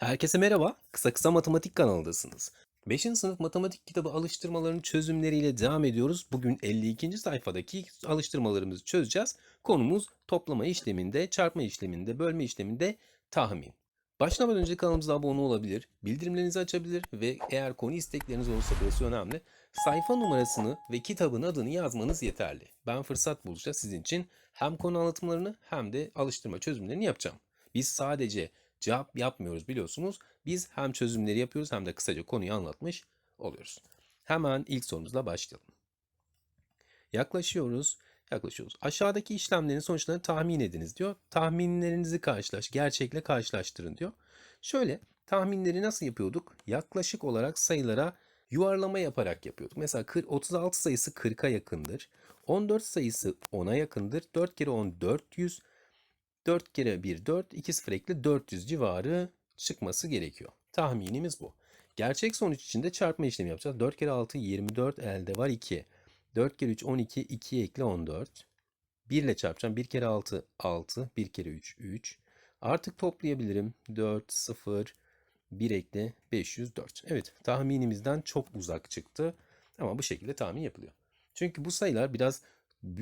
Herkese merhaba. Kısa Kısa Matematik kanalındasınız. 5. sınıf matematik kitabı alıştırmalarının çözümleriyle devam ediyoruz. Bugün 52. sayfadaki alıştırmalarımızı çözeceğiz. Konumuz toplama işleminde, çarpma işleminde, bölme işleminde tahmin. Başlamadan önce kanalımıza abone olabilir, bildirimlerinizi açabilir ve eğer konu istekleriniz olursa burası önemli. Sayfa numarasını ve kitabın adını yazmanız yeterli. Ben fırsat buldukça sizin için hem konu anlatımlarını hem de alıştırma çözümlerini yapacağım. Biz sadece cevap yapmıyoruz biliyorsunuz. Biz hem çözümleri yapıyoruz hem de kısaca konuyu anlatmış oluyoruz. Hemen ilk sorumuzla başlayalım. Yaklaşıyoruz, yaklaşıyoruz. Aşağıdaki işlemlerin sonuçlarını tahmin ediniz diyor. Tahminlerinizi karşılaş, gerçekle karşılaştırın diyor. Şöyle tahminleri nasıl yapıyorduk? Yaklaşık olarak sayılara yuvarlama yaparak yapıyorduk. Mesela 40 36 sayısı 40'a yakındır. 14 sayısı 10'a yakındır. 4 kere 10 400. 4 kere 1 4, 2 sıfır ekle 400 civarı çıkması gerekiyor. Tahminimiz bu. Gerçek sonuç için de çarpma işlemi yapacağız. 4 kere 6 24 elde var 2. 4 kere 3 12 2 ekle 14. 1 ile çarpacağım. 1 kere 6 6 1 kere 3 3. Artık toplayabilirim. 4 0 1 ekle 504. Evet tahminimizden çok uzak çıktı. Ama bu şekilde tahmin yapılıyor. Çünkü bu sayılar biraz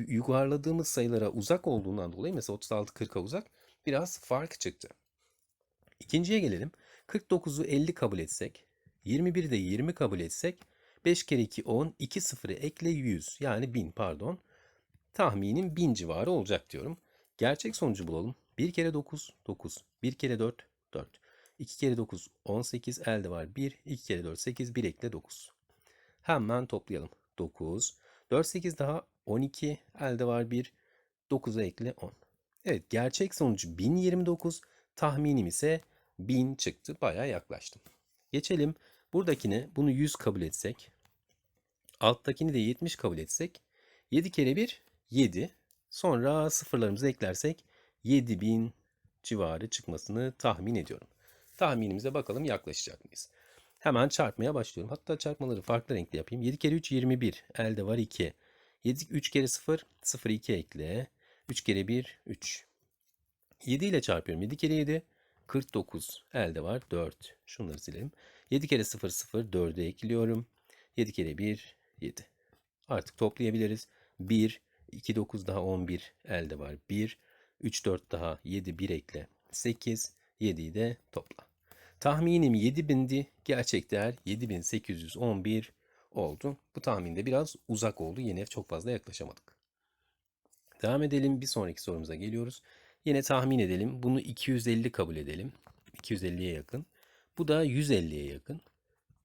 yuvarladığımız sayılara uzak olduğundan dolayı mesela 36 40'a uzak biraz fark çıktı. İkinciye gelelim. 49'u 50 kabul etsek, 21'i de 20 kabul etsek 5 kere 2 10, 2 sıfırı ekle 100 yani 1000 pardon. Tahminim 1000 civarı olacak diyorum. Gerçek sonucu bulalım. 1 kere 9 9, 1 kere 4 4, 2 kere 9 18 elde var 1, 2 kere 4 8, 1 ekle 9. Hemen toplayalım. 9, 4 8 daha 12 elde var 1. 9'a ekle 10. Evet gerçek sonucu 1029. Tahminim ise 1000 çıktı. Baya yaklaştım. Geçelim. Buradakini bunu 100 kabul etsek. Alttakini de 70 kabul etsek. 7 kere 1 7. Sonra sıfırlarımızı eklersek 7000 civarı çıkmasını tahmin ediyorum. Tahminimize bakalım yaklaşacak mıyız? Hemen çarpmaya başlıyorum. Hatta çarpmaları farklı renkli yapayım. 7 kere 3 21. Elde var 2. 7 3 kere 0 0 2 ekle. 3 kere 1 3. 7 ile çarpıyorum. 7 kere 7 49. Elde var 4. Şunları silelim. 7 kere 0 0 4'e ekliyorum. 7 kere 1 7. Artık toplayabiliriz. 1 2 9 daha 11 elde var 1. 3 4 daha 7 1 ekle. 8 7'yi de topla. Tahminim 7000'di. Gerçek değer 7811 oldu. Bu tahminde biraz uzak oldu. Yine çok fazla yaklaşamadık. Devam edelim. Bir sonraki sorumuza geliyoruz. Yine tahmin edelim. Bunu 250 kabul edelim. 250'ye yakın. Bu da 150'ye yakın.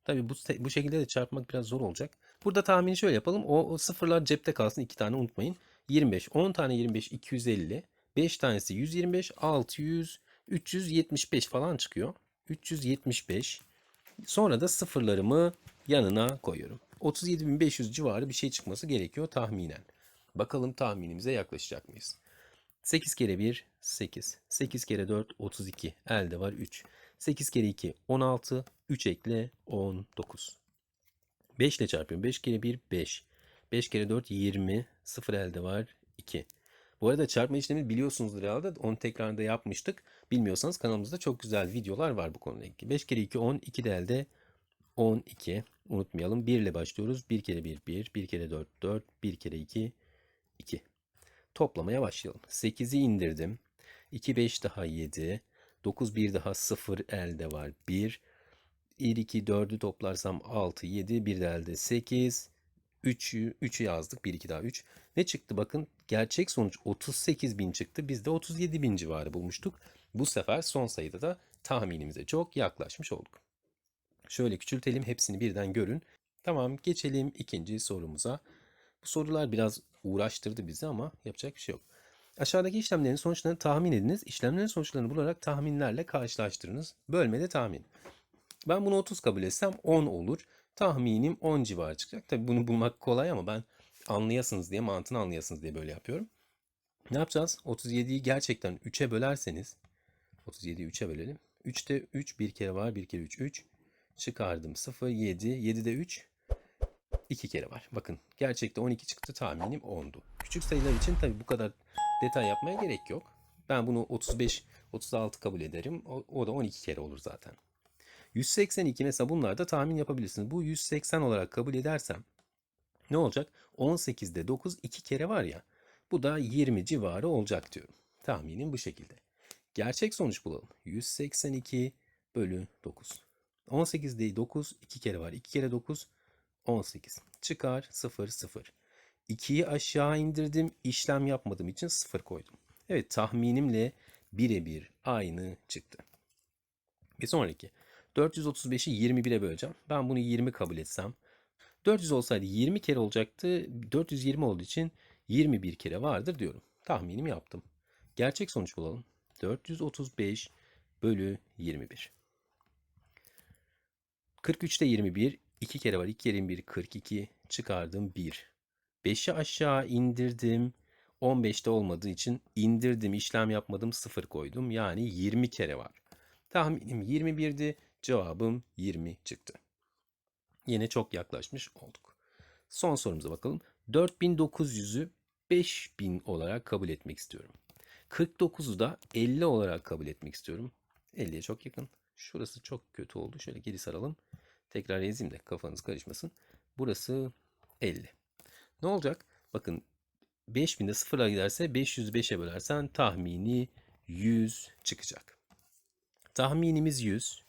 Tabi bu, bu şekilde de çarpmak biraz zor olacak. Burada tahmini şöyle yapalım. O, o sıfırlar cepte kalsın. 2 tane unutmayın. 25. 10 tane 25 250. 5 tanesi 125. 600 375 falan çıkıyor. 375. Sonra da sıfırlarımı yanına koyuyorum. 37.500 civarı bir şey çıkması gerekiyor tahminen. Bakalım tahminimize yaklaşacak mıyız? 8 kere 1 8. 8 kere 4 32. Elde var 3. 8 kere 2 16. 3 ekle 19. 5 ile çarpıyorum. 5 kere 1 5. 5 kere 4 20. 0 elde var 2. Bu arada çarpma işlemi biliyorsunuzdur herhalde. Onu tekrarında yapmıştık. Bilmiyorsanız kanalımızda çok güzel videolar var bu konuyla ilgili. 5 kere 2 10. 2 de elde 12. Unutmayalım. 1 ile başlıyoruz. 1 kere 1 1. 1 kere 4 4. 1 kere 2 2. Toplamaya başlayalım. 8'i indirdim. 2 5 daha 7. 9 1 daha 0 elde var 1. 1 2 4'ü toplarsam 6 7. 1 de elde 8. 3'ü 3'ü yazdık. 1 2 daha 3. Ne çıktı bakın. Gerçek sonuç 38 bin çıktı. Biz de 37 bin civarı bulmuştuk. Bu sefer son sayıda da tahminimize çok yaklaşmış olduk. Şöyle küçültelim hepsini birden görün. Tamam geçelim ikinci sorumuza. Bu sorular biraz uğraştırdı bizi ama yapacak bir şey yok. Aşağıdaki işlemlerin sonuçlarını tahmin ediniz. İşlemlerin sonuçlarını bularak tahminlerle karşılaştırınız. Bölmede tahmin. Ben bunu 30 kabul etsem 10 olur. Tahminim 10 civarı çıkacak. Tabi bunu bulmak kolay ama ben anlayasınız diye, mantığını anlayasınız diye böyle yapıyorum. Ne yapacağız? 37'yi gerçekten 3'e bölerseniz 37'yi 3'e bölelim. 3'te 3 bir kere var. bir kere 3 3. Çıkardım 0 7. 7'de 3 2 kere var. Bakın gerçekte 12 çıktı tahminim 10'du. Küçük sayılar için tabi bu kadar detay yapmaya gerek yok. Ben bunu 35, 36 kabul ederim. O, o da 12 kere olur zaten. 182 mesela bunlarda tahmin yapabilirsiniz. Bu 180 olarak kabul edersem ne olacak? 18'de 9 iki kere var ya. Bu da 20 civarı olacak diyorum. Tahminim bu şekilde. Gerçek sonuç bulalım. 182 bölü 9. 18'de 9 iki kere var. 2 kere 9 18. Çıkar 0 0. 2'yi aşağı indirdim. işlem yapmadığım için 0 koydum. Evet tahminimle birebir aynı çıktı. Bir sonraki. 435'i 21'e böleceğim. Ben bunu 20 kabul etsem. 400 olsaydı 20 kere olacaktı. 420 olduğu için 21 kere vardır diyorum. Tahminimi yaptım. Gerçek sonuç bulalım. 435 bölü 21. 43'te 21. 2 kere var. 2 kere 21 42. Çıkardım 1. 5'i aşağı indirdim. 15'te olmadığı için indirdim, işlem yapmadım, 0 koydum. Yani 20 kere var. Tahminim 21'di. Cevabım 20 çıktı. Yine çok yaklaşmış olduk. Son sorumuza bakalım. 4900'ü 5000 olarak kabul etmek istiyorum. 49'u da 50 olarak kabul etmek istiyorum. 50'ye çok yakın. Şurası çok kötü oldu. Şöyle geri saralım. Tekrar yazayım da kafanız karışmasın. Burası 50. Ne olacak? Bakın 5000'de sıfırla giderse 505'e bölersen tahmini 100 çıkacak. Tahminimiz 100.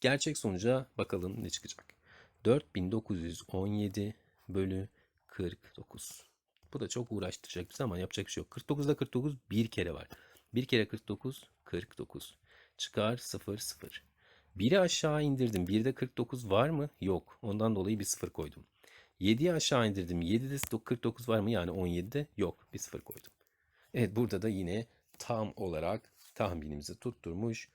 Gerçek sonuca bakalım ne çıkacak. 4917 bölü 49. Bu da çok uğraştıracak bizi ama yapacak bir şey yok. 49'da 49 bir kere var. Bir kere 49 49. Çıkar 0 0. Biri aşağı indirdim. 1'de 49 var mı? Yok. Ondan dolayı bir 0 koydum. 7'yi aşağı indirdim. 7'de 49 var mı? Yani 17'de yok. Bir 0 koydum. Evet burada da yine tam olarak tahminimizi tutturmuş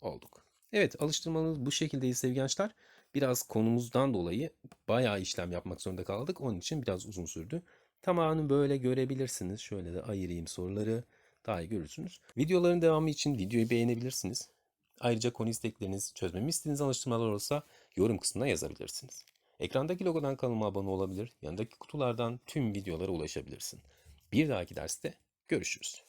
olduk. Evet alıştırmalarımız bu şekildeyiz sevgili gençler. Biraz konumuzdan dolayı bayağı işlem yapmak zorunda kaldık. Onun için biraz uzun sürdü. Tamamını böyle görebilirsiniz. Şöyle de ayırayım soruları. Daha iyi görürsünüz. Videoların devamı için videoyu beğenebilirsiniz. Ayrıca konu istekleriniz, çözmemi istediğiniz alıştırmalar olursa yorum kısmına yazabilirsiniz. Ekrandaki logodan kanalıma abone olabilir, yanındaki kutulardan tüm videolara ulaşabilirsin. Bir dahaki derste görüşürüz.